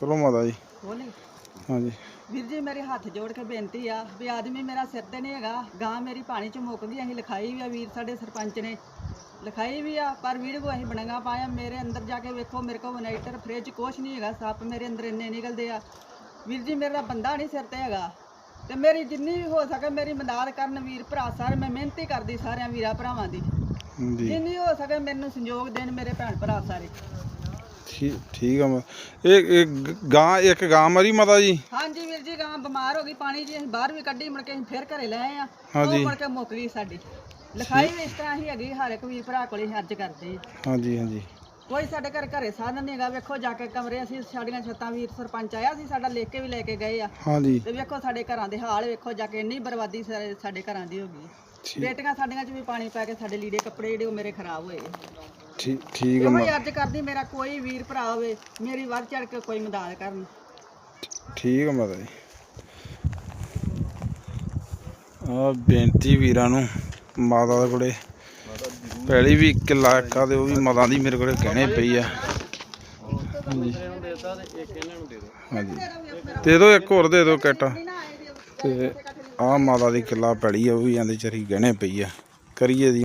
ਚਲੋ ਮਾਤਾ ਜੀ। ਬੋਲੀ ਹਾਂਜੀ। ਵੀਰ ਜੀ ਮੇਰੇ ਹੱਥ ਜੋੜ ਕੇ ਬੇਨਤੀ ਆ ਵੀ ਆਦਮੀ ਮੇਰਾ ਸਿਰ ਤੇ ਨਹੀਂ ਹੈਗਾ ਗਾਂ ਮੇਰੀ ਪਾਣੀ ਚ ਮੁੱਕ ਗਈ ਅਸੀਂ ਲਿਖਾਈ ਵੀ ਆ ਵੀਰ ਸਾਡੇ ਸਰਪੰਚ ਨੇ। ਲਿਖਾਈ ਵੀ ਆ ਪਰ ਵੀਡੀਓ ਅਸੀਂ ਬਣਾਗਾ ਪਾਇਆ ਮੇਰੇ ਅੰਦਰ ਜਾ ਕੇ ਵੇਖੋ ਮੇਰੇ ਕੋਲ ਵਨਾਈਟਰ ਫ੍ਰਿਜ ਕੁਛ ਨਹੀਂ ਹੈਗਾ ਸੱਪ ਮੇਰੇ ਅੰਦਰ ਇੰਨੇ ਨਿਕਲਦੇ ਆ। ਵੀਰ ਜੀ ਮੇਰਾ ਬੰਦਾ ਨਹੀਂ ਸਿਰ ਤੇ ਹੈਗਾ। ਤੇ ਮੇਰੀ ਜਿੰਨੀ ਵੀ ਹੋ ਸਕੇ ਮੇਰੀ ਮਦਦ ਕਰਨ ਵੀਰ ਭਰਾ ਸਾਰੇ ਮੈਂ ਮਿਹਨਤੀ ਕਰਦੀ ਸਾਰਿਆਂ ਵੀਰਾਂ ਭਰਾਵਾਂ ਦੀ। ਜੀ। ਜਿੰਨੀ ਹੋ ਸਕੇ ਮੈਨੂੰ ਸੰਯੋਗ ਦੇਣ ਮੇਰੇ ਭੈਣ ਭਰਾ ਸਾਰੇ। ਠੀਕ ਠੀਕ ਆ ਮਾ- ਇਹ ਇਹ ਗ- ਗਾਂ ਇੱਕ ਗਾਂ ਮਰੀ ਮਾਤਾ ਜੀ? ਹਾਂਜੀ ਵੀਰ ਜੀ ਗਾਂ ਬਿਮਾਰ ਹੋ ਗਈ ਪਾਣੀ ਜੀ ਅਸੀਂ ਬਾਹਰ ਵੀ ਕੱਢੀ ਮੁੜ ਕੇ ਅਸੀਂ ਫੇਰ ਘਰੇ ਲੈ ਆਏ ਆ। ਉਹ ਹਾਂਜੀ। ਮੁੜ ਕੇ ਮੁੱਕ ਗਈ ਸਾਡੀ। ਲਿਖਾਈ ਵੀ ਇਸ ਤਰ੍ਹਾਂ ਹੀ ਹੈਗੀ ਹਰ ਇੱਕ ਵੀਰ ਭਰਾ ਕੋਲੇ ਅੱਜ ਕਰਦੇ ਆ। ਹਾਂਜੀ ਹਾਂਜੀ। ਕੋਈ ਸਾਡੇ ਘਰ ਘਰੇ ਸਾਧਨ ਨਹੀਂ ਹੈਗਾ ਵੇਖੋ ਜਾ ਕੇ ਕਮਰੇ ਅਸੀਂ ਸਾਡੀਆਂ ਛੱਤਾਂ ਵੀਰ ਸਰਪੰਚ ਆਇਆ ਸੀ ਸਾਡਾ ਲਿਖ ਕੇ ਵੀ ਲੈ ਕੇ ਗਏ ਆ। ਹਾਂਜੀ। ਤੇ ਵੇਖੋ ਸਾਡੇ ਘਰਾਂ ਦੇ ਹਾਲ ਵੇਖੋ ਜਾ ਕੇ ਇੰਨੀ ਬਰਬਾਦੀ ਸਾਡੇ ਘਰਾਂ ਦੀ ਹੋ ਗਈ। ਠੀਕ। ਬੇਟੀਆਂ ਸਾਡੀਆਂ 'ਚ ਵੀ ਪਾਣੀ ਪੈ ਕੇ ਸਾਡੇ ਲੀੜੇ ਕੱਪੜੇ ਜਿਹੜੇ ਉਹ ਮੇਰੇ ਖਰਾਬ ਹੋਏ। ਠੀਕ ਠੀਕ ਆ ਮਾ- ਅੱਜ ਕਰਦੀ ਮੇਰਾ ਕੋਈ ਵੀਰ ਭਰਾ ਹੋਵੇ ਮੇਰੀ ਵੱਧ ਚੜ ਕੇ ਕੋਈ ਮਦਦ ਕਰਨ। ਠੀਕ ਆ ਮਾਤਾ ਜੀ। ਆ ਬੇਨਤੀ ਵੀਰਾਂ ਨੂੰ ਮਾਤਾ ਦੇ ਕੋਲੇ। ਪਹਿਲੀ ਵੀ ਕਿੱਲਾ ਇੱਕਾ ਦੇ ਉਹ ਵੀ ਮਾਤਾ ਦੀ ਮੇਰੇ ਕੋਲੇ ਗਹਿਣੇ ਪਈ ਆ। ਹਾਂਜੀ। ਹਾਂਜੀ। ਦੇ ਇੱਕ ਹੋਰ ਦੇ ਦਿਓ ਕਿੱਟ। ਤੇ ਆ ਮਾਤਾ ਦੀ ਕਿੱਲਾ ਪੈਲੀ ਆ ਉਹ ਵੀ ਜਾਂਦੇ ਚਰੀ ਗਹਿਣੇ ਪਈ ਆ। ਕਰੀਏ ਦੀ